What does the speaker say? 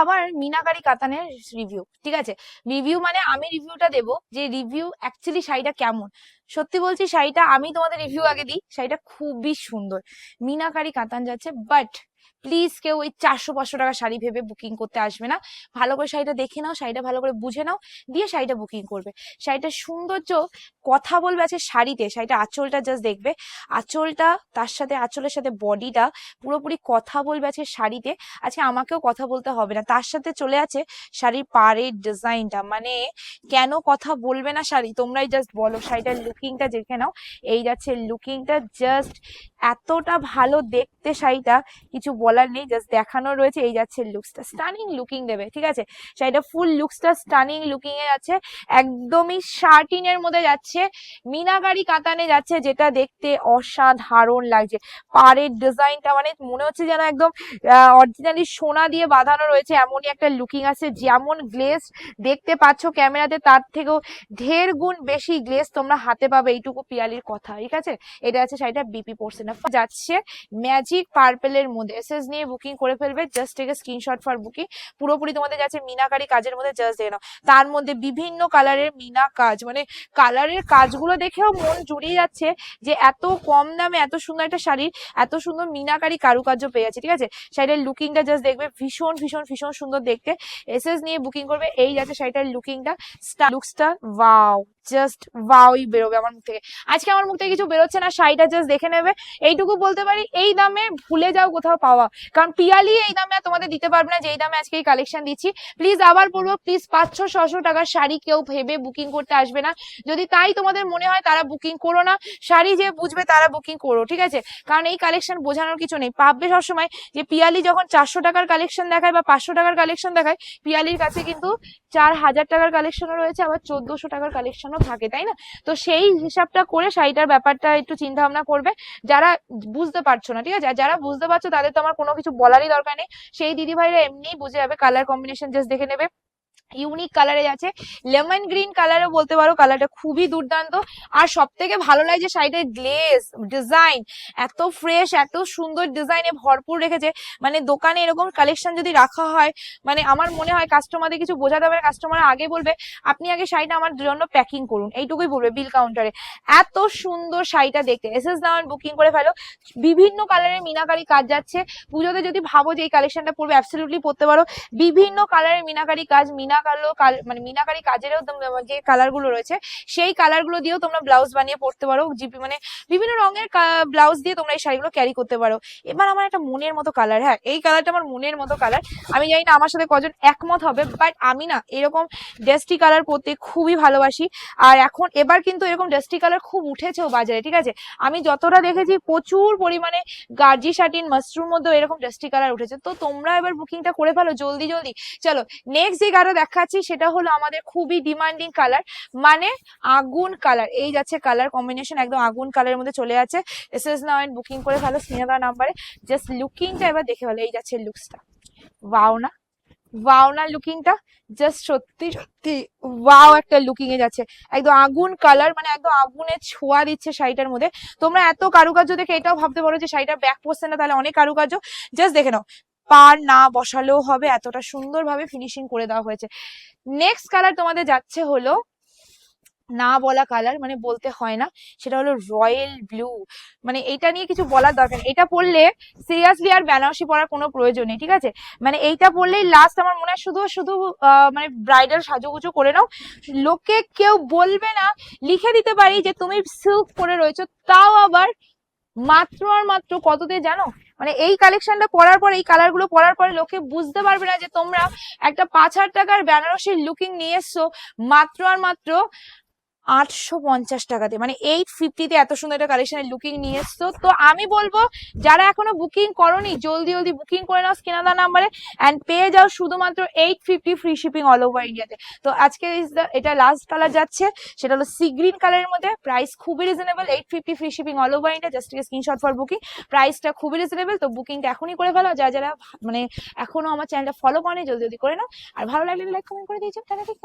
আবার মিনাকারি কাতানের রিভিউ ঠিক আছে? রিভিউ মানে আমি রিভিউটা দেব যে রিভিউ অ্যাকচুয়ালি শাড়িটা কেমন। সত্যি বলছি, শাড়িটা আমি তোমাদের রিভিউ আগে দিই, শাড়িটা খুবই সুন্দর। মিনাকারি কাতান যাচ্ছে বাট প্লিজ কেউ ওই চারশো পাঁচশো টাকা শাড়ি ভেবে বুকিং করতে আসবে না। ভালো করে শাড়িটা দেখে নাও, শাড়িটা ভালো করে বুঝে নাও, দিয়ে শাড়িটা বুকিং করবে। শাড়িটার সৌন্দর্য, কথা বলবে আছে শাড়িতে শাড়িটা আঁচলটা জাস্ট দেখবে। আঁচলটা, তার সাথে আঁচলের সাথে বডিটা পুরোপুরি কথা বলবে আছে শাড়িতে। আজকে আমাকেও কথা বলতে হবে না, তার সাথে চলে আছে শাড়ির পাড়ের ডিজাইনটা মানে কেন কথা বলবে না শাড়ি? তোমরাই জাস্ট বলো, শাড়িটার লুকিংটা দেখে নাও। এই যাচ্ছে লুকিংটা জাস্ট এতটা ভালো দেখতে শাড়িটা, কিছু বলার নেই জাস্ট দেখানো রয়েছে, এই যাচ্ছে লুকসটা স্টানিং লুকিং দেবে, ঠিক আছে? শাড়িটা ফুল লুকসটা স্টানিং লুকিং এ যাচ্ছে, একদমই শার্টিন এর মধ্যে যাচ্ছে মিনাকারি কাতানে যাচ্ছে, যেটা দেখতে অসাধারণ লাগছে। পাড়ের ডিজাইনটা মানে মনে হচ্ছে যেন একদম অরিজিনালি সোনা দিয়ে বাঁধানো রয়েছে, এমনই একটা লুকিং আছে। যেমন গ্লেজ দেখতে পাচ্ছ ক্যামেরাতে, তার থেকেও ঢের গুণ বেশি গ্লেজ তোমরা হাতে পাবে, এইটুকু পিয়ালির কথা, ঠিক আছে? এটা আছে শাড়িটা বিপি পোর্সেন যাচ্ছে ম্যাজিক পার্পেলের মধ্যে। এসএস নিয়ে বুকিং করে ফেলবে। Just take screenshot for booking পুরোপুরি তোমাদের যাচ্ছে মিনাকারি কাজের মধ্যে জাস্ট দেখে নাও। তার মধ্যে বিভিন্ন কালারের মিনা কাজ। মানে কালারের কাজগুলো দেখেও মন জুড়িয়ে যাচ্ছে যে এত কম দামে এত সুন্দর একটা শাড়ির, এত সুন্দর মিনাকারি কারুকার্য পেয়ে যাচ্ছে, ঠিক আছে? শাড়িটার লুকিংটা জাস্ট দেখবে ভীষণ ভীষণ ভীষণ সুন্দর দেখতে। এসএস নিয়ে বুকিং করবে। এই যাচ্ছে শাড়িটার লুকিংটা লুকসটা ওয়াও জাস্ট ওয়াওই বেরোবে আমার মুখ থেকে। আজকে আমার মুখ থেকে কিছু বেরোচ্ছে না, শাড়িটা জাস্ট দেখে নেবে। এইটুকু বলতে পারি, এই দামে ভুলে যাও কোথাও পাওয়া। কারণ পিয়ালি এই দামে আর তোমাদের দিতে পারবে না যে এই দামে আজকে এই কালেকশন দিচ্ছি। প্লিজ আবার বলব প্লিজ পাঁচশো ছশো টাকার শাড়ি কেউ ভেবে বুকিং করতে আসবে না। যদি তাই তোমাদের মনে হয়, তারা বুকিং করো না। শাড়ি যে বুঝবে, তারা বুকিং করো, ঠিক আছে? কারণ এই কালেকশন বোঝানোর কিছু নেই। ভাববে সবসময় যে পিয়ালি যখন চারশো টাকার কালেকশন দেখায় বা পাঁচশো টাকার কালেকশন দেখায়, পিয়ালির কাছে কিন্তু চার হাজার টাকার কালেকশনও রয়েছে, আবার চোদ্দশো টাকার কালেকশনও থাকে, তাই না? তো সেই হিসাবটা করে শাড়িটার ব্যাপারটা একটু চিন্তা ভাবনা করবে। যারা বুঝতে পারছ না, ঠিক আছে? যারা বুঝতে পারছ তাদের তো আমার কোনো কিছু বলারই দরকার নেই। সেই দিদিভাইরা এমনিই বুঝে যাবে কালার কম্বিনেশন জাস্ট দেখে নেবে। ইউনিক কালারে আছে লেমন গ্রিন কালারও বলতে পারো কালারটা খুবই দুর্দান্ত। আর সব থেকে ভালো লাগে যে শাড়িটার গ্লেস ডিজাইন এত ফ্রেশ এত সুন্দর ডিজাইনে ভরপুর রেখেছে। মানে দোকানে এরকম কালেকশন যদি রাখা হয় মানে আমার মনে হয় কাস্টমারদের কিছু বোঝাতে হবে। কাস্টমার আগে বলবে, আপনি আগে শাড়িটা আমার জন্য প্যাকিং করুন। এইটুকুই বলবে বিল কাউন্টারে এত সুন্দর শাড়িটা দেখতে। এস এস নাওয়ান বুকিং করে ফেলো। বিভিন্ন কালারের মিনাকারি কাজ যাচ্ছে। পুজোতে যদি ভাবো যে এই কালেকশনটা পড়বে অ্যাবসলিউটলি পড়তে পারো। বিভিন্ন কালারের মিনাকারি কাজ, মিনা কালো মানে মিনাকারি কাজেরও যে কালারগুলো রয়েছে, সেই কালারগুলো দিয়েও তোমরা ব্লাউজ বানিয়ে পরতে পারো। জিপি মানে বিভিন্ন রঙের ব্লাউজ দিয়ে তোমরা এই শাড়িগুলো ক্যারি করতে পারো। এবার আমার একটা মনের মতো কালার হ্যাঁ এই কালারটা আমার মনের মতো কালার আমি জানি না আমার সাথে কজন একমত হবে বাট আমি না এরকম ডেস্টি কালার পরতে খুবই ভালোবাসি। আর এখন, এবার কিন্তু এরকম ডেস্টি কালার খুব উঠেছেও বাজারে, ঠিক আছে? আমি যতটা দেখেছি প্রচুর পরিমাণে গার্জি শাটিন মাশরুম মধ্যে এরকম ডেস্টি কালার উঠেছে। তো তোমরা এবার বুকিংটা করে ফেলো জলদি জলদি। চলো নেক্সট যে কারও দেখাচ্ছি সেটা হলো আমাদের খুবই ডিমান্ডিং কালার মানে আগুন কালার এই যাচ্ছে কালার কম্বিনেশন একদম আগুন কালারের মধ্যে চলে যাচ্ছে এস এস নাইন বুকিং করে ফেলো স্নেহদা নাম্বারে। জাস্ট লুকিংটা এবার দেখে ফেলো, এই যাচ্ছে লুকসটা ওয়াও না? ওয়াও না লুকিংটা জাস্ট সত্যি সত্যি ওয়াও একটা লুকিং এ যাচ্ছে। একদম আগুন কালার মানে একদম আগুনের ছোঁয়া দিচ্ছে শাড়িটার মধ্যে। তোমরা এত কারুকার্য দেখে এটাও ভাবতে পারো যে শাড়িটা ব্যাক পড়ছে না তাহলে অনেক কারুকার্য। জাস্ট দেখে নাও। পার না বসালেও হবে, এতটা সুন্দরভাবে ফিনিশিং করে দেওয়া হয়েছে। নেক্সট কালার তোমাদের যাচ্ছে হলো, না বলা কালার মানে বলতে হয় না, সেটা হলো রয়্যাল ব্লু মানে এটা নিয়ে কিছু বলার দরকার এটা পড়লে সিরিয়াসলি আর বেনারসি পরার কোনো প্রয়োজন নেই, ঠিক আছে? মানে এইটা পড়লেই লাস্ট আমার মনে হয় শুধু শুধু মানে ব্রাইডাল সাজুগুজু করে নাও। লোকে কেউ বলবে না, লিখে দিতে পারি যে তুমি সিল্ক পরে রয়েছো, তাও আবার মাত্র আর মাত্র কততে জানো? মানে এই কালেকশনটা পরার পর, এই কালারগুলো পরার পরে লোকে বুঝতে পারবে না যে তোমরা একটা পাঁচ হাজার টাকার বেনারসির লুকিং নিয়ে এসছো, মাত্র আর মাত্র আটশো পঞ্চাশ টাকাতে। মানে এইট ফিফটিতে এত সুন্দর একটা কালেকশনের লুকিং নিয়ে এসছো। তো আমি বলব, যারা এখনও বুকিং করনি, জলদি জলদি বুকিং করে নাও স্কেনাদা নাম্বারে অ্যান্ড পেয়ে যাও শুধুমাত্র eight fifty free shipping all over ইন্ডিয়াতে তো আজকে এটা লাস্ট কালার যাচ্ছে, সেটা হলো সি গ্রিন কালারের মধ্যে। প্রাইস খুবই reasonable eight fifty free shipping all over India just screenshot for booking প্রাইসটা খুবই রিজনেবল তো বুকিংটা এখনই করে ফেলো। যারা যারা মানে এখনও আমার চ্যানেলটা ফলো করেনি, জলদি জলদি করে নাও। আর ভালো লাগলে লাইক কমেন্ট করে দিয়েছ। টাটা ঠিক